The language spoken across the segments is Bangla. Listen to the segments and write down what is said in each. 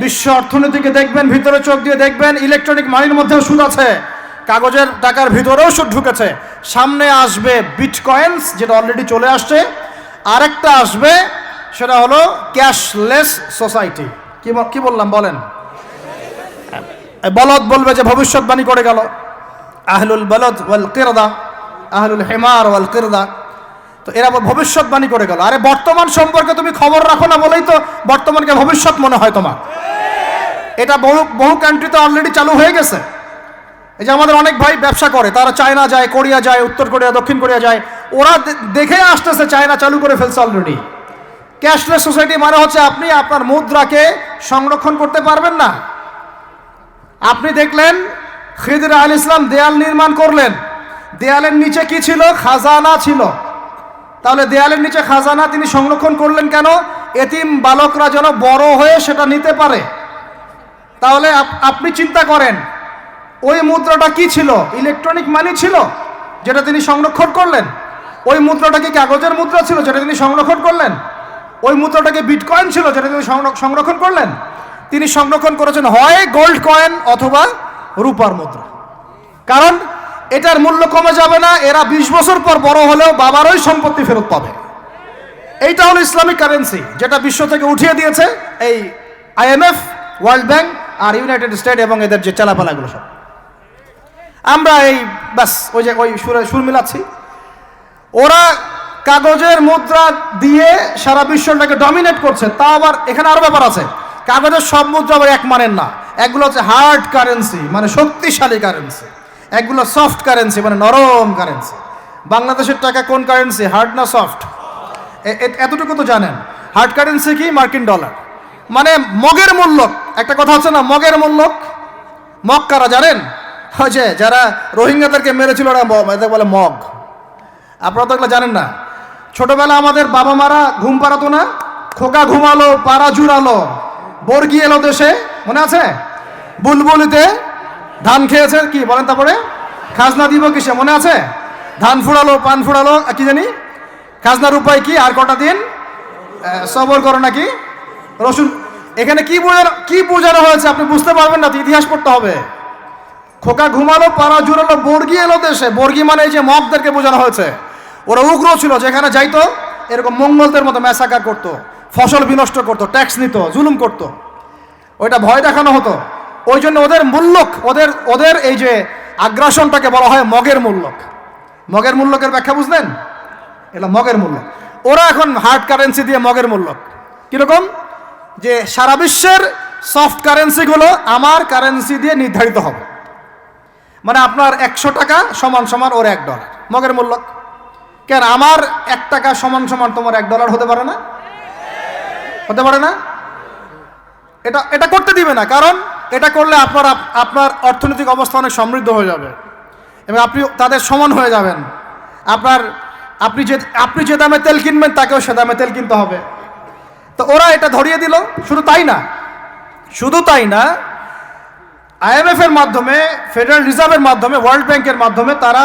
বিশ্ব অর্থনীতিকে দেখবেন, ভিতরে চোখ দিয়ে দেখবেন ইলেকট্রনিক মানির মধ্যেও সুদ আছে, কাগজের টাকার ভিতরেও সুদ ঢুকেছে। সামনে আসবে বিট বিটকয়েন্স যেটা অলরেডি চলে আসছে। আরেকটা আসবে, সেটা হলো ক্যাশলেস সোসাইটি কি কি বললাম, বলেন? বলদ বলবে যে ভবিষ্যৎবাণী করে গেল। আহলুল বলদ ওয়াল কেরদা, আহলুল হেমার ওয়াল কেরদা। তো এরা ভবিষ্যৎবাণী করে গেল। আরে বর্তমান সম্পর্কে তুমি খবর রাখো না বলেই তো বর্তমানকে ভবিষ্যৎ মনে হয় তোমার। এটা বহু বহু কান্ট্রিতে অলরেডি চালু হয়ে গেছে। এই যে আমাদের অনেক ভাই ব্যবসা করে, তারা চায়না যায়, কোরিয়া যায়, উত্তর কোরিয়া, দক্ষিণ কোরিয়া যায়, ওরা দেখে আসতেছে চায়না চালু করে ফেলছে অলরেডি ক্যাশলেস সোসাইটি মানে হচ্ছে আপনি আপনার মুদ্রাকে সংরক্ষণ করতে পারবেন না। আপনি দেখলেন খিদির আল ইসলাম দেয়াল নির্মাণ করলেন। দেয়ালের নিচে কি ছিল? খাজানা ছিল। তাহলে দেয়ালের নিচে খাজানা তিনি সংরক্ষণ করলেন কেন? এতিম বালকরা যেন বড় হয়ে সেটা নিতে পারে। তাহলে আপনি চিন্তা করেন, ওই মুদ্রাটা কি ছিল? ইলেকট্রনিক মানি ছিল, যেটা তিনি সংরক্ষণ করলেন? ওই মুদ্রাটা কি কাগজের মুদ্রা ছিল, যেটা তিনি সংরক্ষণ করলেন? ওই মুদ্রাটাকে বিটকয়েন ছিল, যেটা তিনি সংর- সংরক্ষণ করলেন? তিনি সংরক্ষণ করেছেন হয় গোল্ড কয়েন অথবা রূপার মুদ্রা। কারণ এটার মূল্য কমে যাবে না, এরা বিশ বছর পর বড় হলেও বাবারই সম্পত্তি ফেরত পাবে। এইটা হলো ইসলামিক কারেন্সি যেটা বিশ্ব থেকে উঠিয়ে দিয়েছে এই আইএমএফ ওয়ার্ল্ড ব্যাংক আর ইউনাইটেড স্টেট এবং এদের যে চালাপালাগুলো সব। আমরা এই, ব্যাস, ওই যে ওই সুরে সুর মিলাচ্ছি। ওরা কাগজের মুদ্রা দিয়ে সারা বিশ্বটাকে ডমিনেট করছে তা আবার এখানে আরও ব্যাপার আছে। কাগজের সব মুদ্রা আবার এক মানের না। একগুলো হচ্ছে হার্ড কারেন্সি মানে শক্তিশালী কারেন্সি একগুলো সফট কারেন্সি মানে নরম কারেন্সি বাংলাদেশের টাকা কোন কারেন্সি হার্ড না সফট এতটুকু তো জানেন। হার্ড কারেন্সি কি? মার্কিন ডলার মানে মগের মূল্য একটা কথা হচ্ছে না, মগের মূল্য মগ কারা জানেন? যে যারা রোহিঙ্গাদেরকে মেরেছিল বলে মগ। আপনারা তো এগুলো জানেন না। ছোটবেলা আমাদের বাবা মারা ঘুম পাড়াতো না, খোকা ঘুমালো, পাড়া জুড়ালো, বর্গি এলো দেশে, মনে আছে? বুলবুলিতে ধান খেয়েছে কি, বলেন তারপরে? খাজনা দিব কিসে, মনে আছে? ধান ফুড়ালো, পান ফুড়ালো কি জানি? খাজনার উপায় কি, আর কটা দিন? সবর করো নাকি? রসুন এখানে কি বোঝানো কি বোঝানো হয়েছে? আপনি বুঝতে পারবেন না, তো ইতিহাস পড়তে হবে। খোকা ঘুমালো, পাড়া জুড়ালো, বর্গি এলো দেশে। বর্গি মানে এই যে মগদেরকে বোঝানো হয়েছে। ওরা উগ্র ছিল, যেখানে যাইতো, এরকম মঙ্গলদের মতো ম্যাসাকার করতো, ফসল বিনষ্ট করতো, ট্যাক্স নিত, জুলুম করতো। ওইটা ভয় দেখানো হতো। ওই জন্য ওদের মূল্যক ওদের ওদের এই যে আগ্রাসনটাকে বলা হয় মগের মূল্যক মগের মূল্যকের ব্যাখ্যা বুঝলেন? এটা মগের মূল্য ওরা এখন হার্ড কারেন্সি দিয়ে মগের মূল্যক কীরকম? যে সারা বিশ্বের সফট কারেন্সিগুলো আমার কারেন্সি দিয়ে নির্ধারিত হবে। মানে আপনার একশো টাকা সমান সমান ওর এক ডলার মগের মূল্য। কেন? আমার এক টাকা সমান সমান তোমার এক ডলার হতে পারে না? হতে পারে না? এটা এটা করতে দিবে না, কারণ এটা করলে আপনার আপ- আপনার অর্থনৈতিক অবস্থা অনেক সমৃদ্ধ হয়ে যাবে। এবং আপনি তাদের সমান হয়ে যাবেন। আপনার, আপনি যে আপনি যে দামে তেল কিনবেন, তাকেও সে দামে তেল কিনতে হবে। তো ওরা এটা ধরিয়ে দিল। শুধু তাই না, শুধু তাই না আইএমএফ এর মাধ্যমে ফেডারেল রিজার্ভের মাধ্যমে ওয়ার্ল্ড ব্যাংকের মাধ্যমে তারা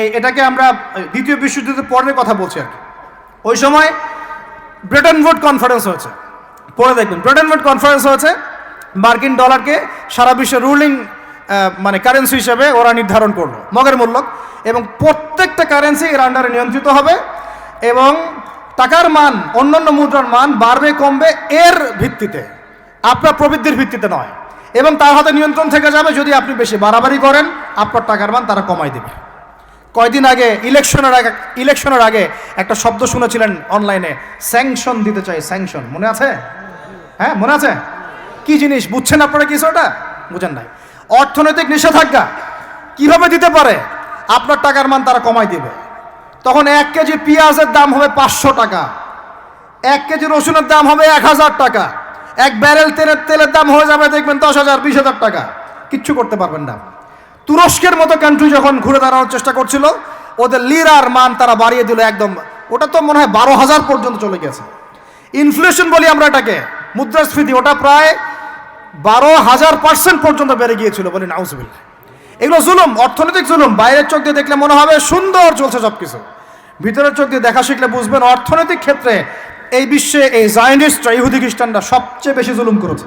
এই এটাকে আমরা দ্বিতীয় বিশ্বযুদ্ধের পরের কথা বলছি আর ওই সময় ব্রিটেন ভোট কনফারেন্স হয়েছে। পরে দেখবেন ব্রিটেন ভোট কনফারেন্স হয়েছে। মার্কিন ডলারকে সারা বিশ্বের রুলিং মানে কারেন্সি হিসেবে ওরা নির্ধারণ করল, মগের মূল্য। এবং প্রত্যেকটা কারেন্সি এর আন্ডারে নিয়ন্ত্রিত হবে। এবং টাকার মান, অন্যান্য মুদ্রার মান বাড়বে, কমবে এর ভিত্তিতে। আপনার প্রবৃদ্ধির ভিত্তিতে নয়। এবং তার হাতে নিয়ন্ত্রণ থেকে যাবে যদি আপনি বেশি বাড়াবাড়ি করেন, আপনার টাকার মান তারা কমাই দেবে। কয়দিন আগে, ইলেকশনের আগে ইলেকশনের আগে একটা শব্দ শুনেছিলেন অনলাইনে, স্যাংশন দিতে চাই, স্যাংশন। মনে আছে? হ্যাঁ মনে আছে? কি জিনিস? বুঝছেন আপনারা কিছু ওটা বুঝেন নাই। অর্থনৈতিক নিষেধাজ্ঞা কীভাবে দিতে পারে? আপনার টাকার মান তারা কমাই দিবে। তখন এক কেজি পেঁয়াজের দাম হবে পাঁচশো টাকা। এক কেজি রসুনের দাম হবে এক হাজার টাকা। এক ব্যারেল তেলের তেলের দাম হয়ে যাবে দেখবেন দশ হাজার, বিশ হাজার টাকা। কিচ্ছু করতে পারবেন না। তুরস্কের মতো কান্ট্রি যখন ঘুরে দাঁড়ানোর চেষ্টা করছিল, ওদের লিরার মান তারা বাড়িয়ে দিল একদম। ওটা তো মনে হয় বারো হাজার পর্যন্ত চলে গেছে। ইনফ্লেশন বলি আমরা এটাকে, মুদ্রাস্ফীতি, ওটা প্রায় বারো হাজার পার্সেন্ট পর্যন্ত বেড়ে গিয়েছিল বলি নাউজবিল্লা এগুলো জুলুম, অর্থনৈতিক জুলুম। বাইরের চোখ দিয়ে দেখলে মনে হবে সুন্দর চলছে সব কিছু ভিতরের চোখ দিয়ে দেখা শিখলে বুঝবেন অর্থনৈতিক ক্ষেত্রে এই বিশ্বে এই জায়নিস্টরা ইহুদি খ্রিস্টানরা সবচেয়ে বেশি জুলুম করেছে।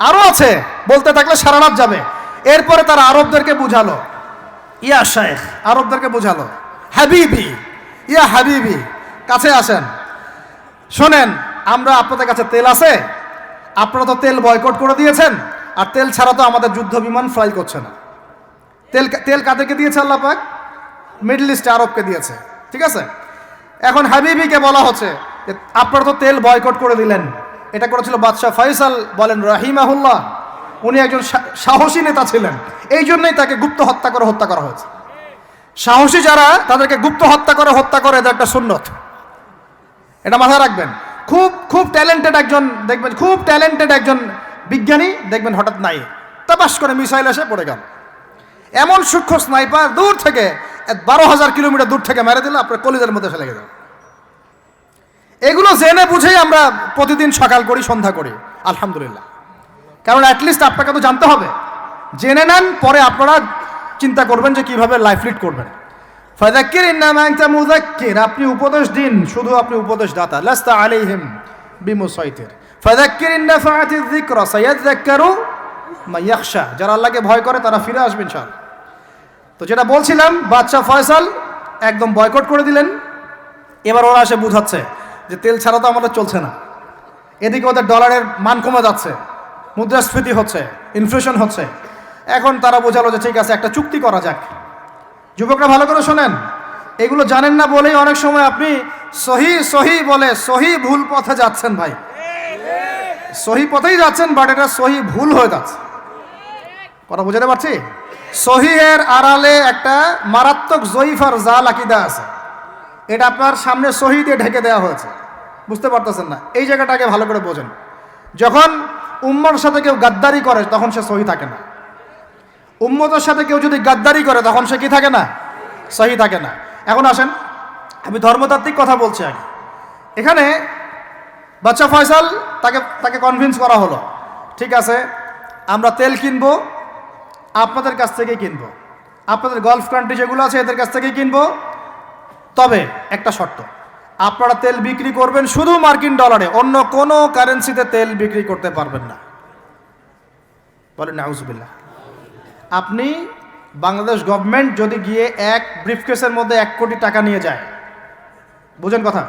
আরও আছে, বলতে থাকলে সারা রাত যাবে। এরপরে তারা আরবদেরকে বুঝালো। ইয়া শেখ আরবদেরকে বুঝালো। হাবিবি, ইয়া হাবিবি, কাছে আসেন। শোনেন, আমরা আপনাদের কাছে তেল আছে। আপনারা তো তেল বয়কট করে দিয়েছেন। আর তেল ছাড়া তো আমাদের যুদ্ধ বিমান ফ্লাই করছে না। তেল তেল কাদেরকে দিয়েছে আল্লাহ পাক? মিডল ইস্টে আরবকে দিয়েছে, ঠিক আছে? এখন হাবিবিকে বলা হচ্ছে আপনারা তো তেল বয়কট করে দিলেন। এটা করেছিল বাদশাহ ফয়সাল, বলেন রাহিমাহুল্লাহ। উনি একজন সাহসী নেতা ছিলেন। এই জন্যই তাকে গুপ্ত হত্যা করে হত্যা করা হয়েছে। সাহসী যারা, তাদেরকে গুপ্ত হত্যা করে হত্যা করে, এদের একটা সুন্নত। এটা মাথায় রাখবেন। খুব খুব ট্যালেন্টেড একজন, দেখবেন, খুব ট্যালেন্টেড একজন বিজ্ঞানী, দেখবেন হঠাৎ নাই। তাপাস করে মিসাইল এসে পড়ে গেল। এমন সূক্ষ্ম স্নাইপার দূর থেকে বারো হাজার কিলোমিটার দূর থেকে মেরে দিলে, আপনার কলিজের মধ্যে ফেলে গেল। এগুলো জেনে বুঝেই আমরা প্রতিদিন সকাল করি, সন্ধ্যা করি, আলহামদুলিল্লাহ। কারণ অ্যাটলিস্ট আপনাকে তো জানতে হবে। জেনে নেন, পরে আপনারা চিন্তা করবেন যে কীভাবে লাইফ লিড করবেন। আপনি উপদেশ দিন, শুধু আপনি উপদেশ দাতা লাস্তা আলাইহিম বিমুসাইতির। ফাদাক্কির ইন্নাফাআতি যিকরা সায়াযাক্কারু মা ইয়াখশা। যারা আল্লাহকে ভয় করে, তারা ফিরে আসবে ইনশাআল্লাহ। তো যেটা বলছিলাম বাদশা ফয়সাল একদম বয়কট করে দিলেন। এবার ওরা এসে বুঝাচ্ছে যে তেল ছাড়া তো আমাদের চলছে না। এদিকে ওদের ডলারের মান কমে যাচ্ছে, মুদ্রাস্ফীতি হচ্ছে ইনফ্লেশন হচ্ছে। এখন তারা বোঝালো যে ঠিক আছে, একটা চুক্তি করা যাক। যুবকরা ভালো করে শোনেন, এগুলো জানেন না বলেই অনেক সময় আপনি সহি সহি বলে সহি ভুল পথে যাচ্ছেন ভাই। সহি পথেই যাচ্ছেন বাট এটা সহি ভুল হয়ে যাচ্ছে। কথা বুঝাতে পারছি? সহিহের আড়ালে একটা মারাত্মক জয়ীফ আর জাল আকিদা আছে। এটা আপনার সামনে সহি দিয়ে ঢেকে দেওয়া হয়েছে। বুঝতে পারতেছেন না? এই জায়গাটাকে ভালো করে বোঝেন। যখন উম্মর সাথে কেউ গাদ্দারি করে, তখন সে সহি থাকে না। উম্মতের সাথে কেউ যদি গাদ্দারি করে, তখন সে কি থাকে না? সহি থাকে না। এখন আসেন, আমি ধর্মতাত্ত্বিক কথা বলছি আগে। এখানে বাচ্চা ফয়সাল তাকে তাকে কনভিন্স করা হলো। ঠিক আছে? আমরা তেল কিনবো, আপনাদের কাছ থেকেই কিনবো। আপনাদের গলফ কান্ট্রি যেগুলো আছে, এদের কাছ থেকেই কিনবো। তবে একটা শর্ত, আপনারা তেল বিক্রি করবেন শুধু মার্কিন ডলারে, অন্য কোনো কারেন্সিতে তেল বিক্রি করতে পারবেন না। বলেন, নাউজুবিল্লাহ। আপনি বাংলাদেশ গভর্নমেন্ট যদি গিয়ে এক ব্রিফকেসের মধ্যে এক কোটি টাকা নিয়ে যায়, বুঝেন কথা?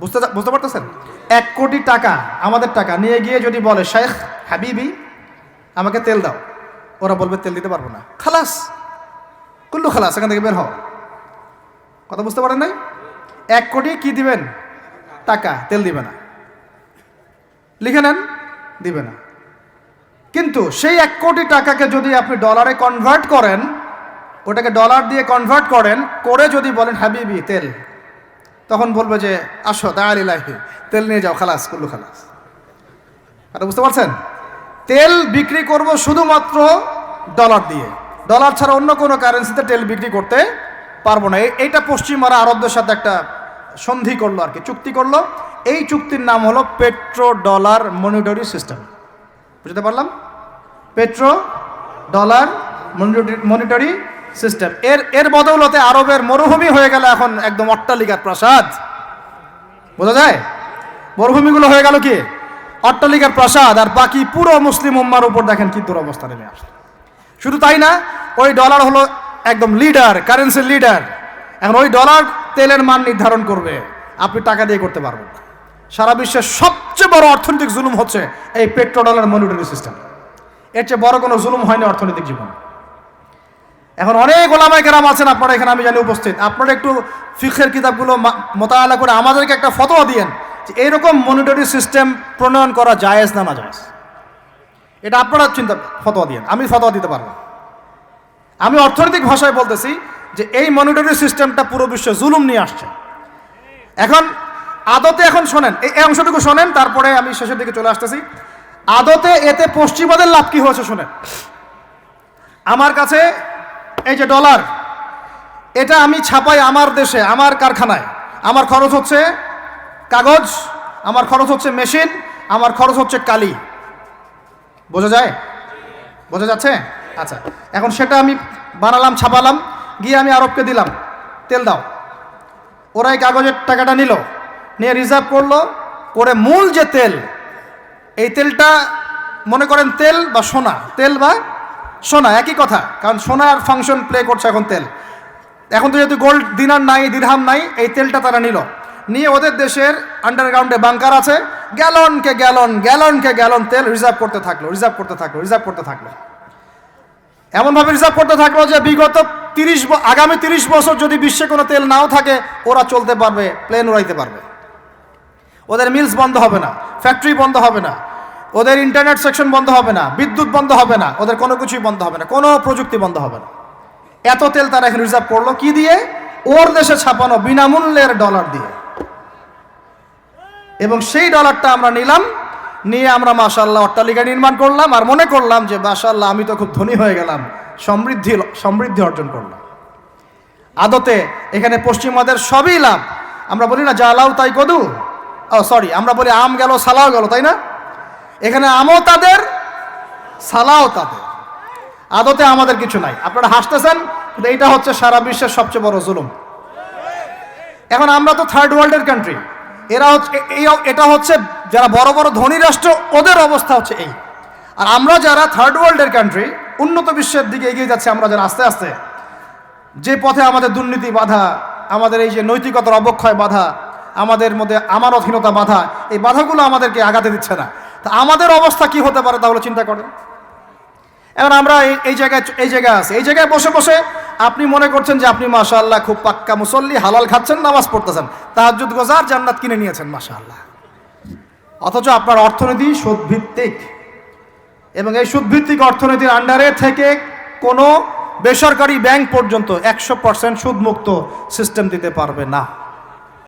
বুঝতে বুঝতে পারতেছেন? এক কোটি টাকা, আমাদের টাকা নিয়ে গিয়ে যদি বলে শেখ হাবিবি, আমাকে তেল দাও। ওরা বলবে, তেল দিতে পারব না। খালাস। কুল্লু খালাস, এখান থেকে বের হও। কথা বুঝতে পারেন নাই? এক কোটি কি দিবেন? টাকা, তেল দিবে না। লিখে নেন, দিবে না। কিন্তু সেই এক কোটি টাকাকে যদি আপনি ডলারে কনভার্ট করেন, ওটাকে ডলার দিয়ে কনভার্ট করেন, করে যদি বলেন, হাবিবি, তেল। তখন বলবে যে, আসো দাঁড়িলাহি তেল নিয়ে যাও, খালাস, কুল্লু খালাস। আর বুঝতে পারছেন? তেল বিক্রি করব শুধুমাত্র ডলার দিয়ে। ডলার ছাড়া অন্য কোনো কারেন্সিতে তেল বিক্রি করতে পারব না। এই- এইটা পশ্চিমারা আরবদের সাথে একটা সন্ধি করল আর কি, চুক্তি করল। এই চুক্তির নাম হলো পেট্রো ডলার মনিটরি সিস্টেম বুঝতে পারলাম? পেট্রো ডলার মনিটরি সিস্টেম এর এর বদৌলতে আরবের মরুভূমি হয়ে গেল এখন একদম অট্টালিকার প্রাসাদ। বোঝা যায়? মরুভূমিগুলো হয়ে গেল কি? অট্টালিকার প্রাসাদ। আর বাকি পুরো মুসলিম উম্মার উপর দেখেন কি দুরবস্থা নেমে আসছে। শুধু তাই না, ওই ডলার হলো একদম লিডার, কারেন্সির লিডার। এখন ওই ডলার তেলের মান নির্ধারণ করবে। আপনি টাকা দিয়ে করতে পারবেন। সারা বিশ্বের সবচেয়ে বড় অর্থনৈতিক জুলুম হচ্ছে এই পেট্রো ডলার মনিটরি সিস্টেম। এর চেয়ে বড় কোনো জুলুম হয়নি অর্থনৈতিক জীবনে। এখন অনেক ওলামায় কেরাম আছেন, আপনারা এখানে আমি জানি উপস্থিত। আপনারা একটু ফিখের কিতাবগুলো মা- মোতালা করে আমাদেরকে একটা ফতোয়া দিয়েন যে এইরকম মনিটরি সিস্টেম প্রণয়ন করা জায়েজ না না জায়েজ এটা আপনারা চিন্তা, ফতোয়া দিয়েন। আমি ফতোয়া দিতে পারব আমি অর্থনৈতিক ভাষায় বলতেছি যে এই মনিটরি সিস্টেমটা পুরো বিশ্বে জুলুম নিয়ে আসছে। এখন আদতে এখন শোনেন এই অংশটুকু শোনেন, তারপরে আমি শেষের দিকে চলে আসতেছি। আদতে এতে পশ্চিমাদের লাভ কি হয়েছে শোনেন। আমার কাছে এই যে ডলার, এটা আমি ছাপাই আমার দেশে, আমার কারখানায়। আমার খরচ হচ্ছে কাগজ, আমার খরচ হচ্ছে মেশিন, আমার খরচ হচ্ছে কালি। বোঝা যায়? বোঝা যাচ্ছে? আচ্ছা এখন সেটা আমি বানালাম, ছাপালাম, গিয়ে আমি আরবকে দিলাম। তেল দাও। ওরা এই কাগজের টাকাটা নিল, নিয়ে রিজার্ভ করল, করে মূল যে তেল, এই তেলটা মনে করেন তেল বা সোনা, তেল বা সোনা, একই কথা, কারণ সোনার ফাংশন প্লে করছে এখন তেল। এখন তো যেহেতু গোল্ড দিনার নাই দিরহাম নাই, এই তেলটা তারা নিল। নিয়ে ওদের দেশের আন্ডারগ্রাউন্ডে বাংকার আছে। গ্যালনকে গ্যালন গ্যালনকে গ্যালন তেল রিজার্ভ করতে থাকল রিজার্ভ করতে থাকল রিজার্ভ করতে থাকল। এমনভাবে রিজার্ভ করতে থাকল যে বিগত তিরিশ আগামী তিরিশ বছর যদি বিশ্বে কোনো তেল নাও থাকে, ওরা চলতে পারবে প্লেন উড়াইতে পারবে। ওদের মিলস বন্ধ হবে না ফ্যাক্টরি বন্ধ হবে না। ওদের ইন্টারনেট সেকশন বন্ধ হবে না, বিদ্যুৎ বন্ধ হবে না, ওদের কোনো কিছুই বন্ধ হবে না, কোনো প্রযুক্তি বন্ধ হবে না। এত তেল তারা এখন রিজার্ভ করল কি দিয়ে? ওর দেশে ছাপানো বিনামূল্যের ডলার দিয়ে। এবং সেই ডলারটা আমরা নিলাম, নিয়ে আমরা মাশাল্লাহ অট্টালিকা নির্মাণ করলাম আর মনে করলাম যে মাশাল্লাহ আমি তো খুব ধনী হয়ে গেলাম, সমৃদ্ধি সমৃদ্ধি অর্জন করলাম। আদতে এখানে পশ্চিমাদের সবই লাভ। আমরা বলি না জালাও তাই কদু। ও সরি আমরা বলি, আম গেল, সালাও গেল, তাই না? এখানে আমও তাদের, সালাও তাদের। আদতে আমাদের কিছু নাই। আপনারা হাসতেছেন, কিন্তু এইটা হচ্ছে সারা বিশ্বের সবচেয়ে বড় জুলুম। এখন আমরা তো থার্ড ওয়ার্ল্ডের কান্ট্রি এরা হচ্ছে এটা হচ্ছে যারা বড় বড় ধনী রাষ্ট্র, ওদের অবস্থা হচ্ছে এই। আর আমরা যারা থার্ড ওয়ার্ল্ডের কান্ট্রি উন্নত বিশ্বের দিকে এগিয়ে যাচ্ছে, আমরা যারা আস্তে আস্তে, যে পথে আমাদের দুর্নীতি বাধা, আমাদের এই যে নৈতিকতার অবক্ষয় বাধা, আমাদের মধ্যে আমানতহীনতা বাধা, এই বাধাগুলো আমাদেরকে আগাতে দিচ্ছে না। তা আমাদের অবস্থা কি হতে পারে তাহলে চিন্তা করেন। এখন আমরা এই জায়গায় এই জায়গায় আছি। এই জায়গায় বসে বসে আপনি মনে করছেন যে আপনি মাশাআল্লাহ খুব পাক্কা মুসল্লি, হালাল খাচ্ছেন, নামাজ পড়তেছেন। তাহাজ্জুদ, গোজার জান্নাত কিনে নিয়েছেন মাশাআল্লাহ। অথচ আপনার অর্থনীতি সুদভিত্তিক। এবং এই সুদভিত্তিক অর্থনীতির আন্ডারে থেকে কোনো বেসরকারি ব্যাংক পর্যন্ত একশো পার্সেন্ট সুদমুক্ত সিস্টেম দিতে পারবে না।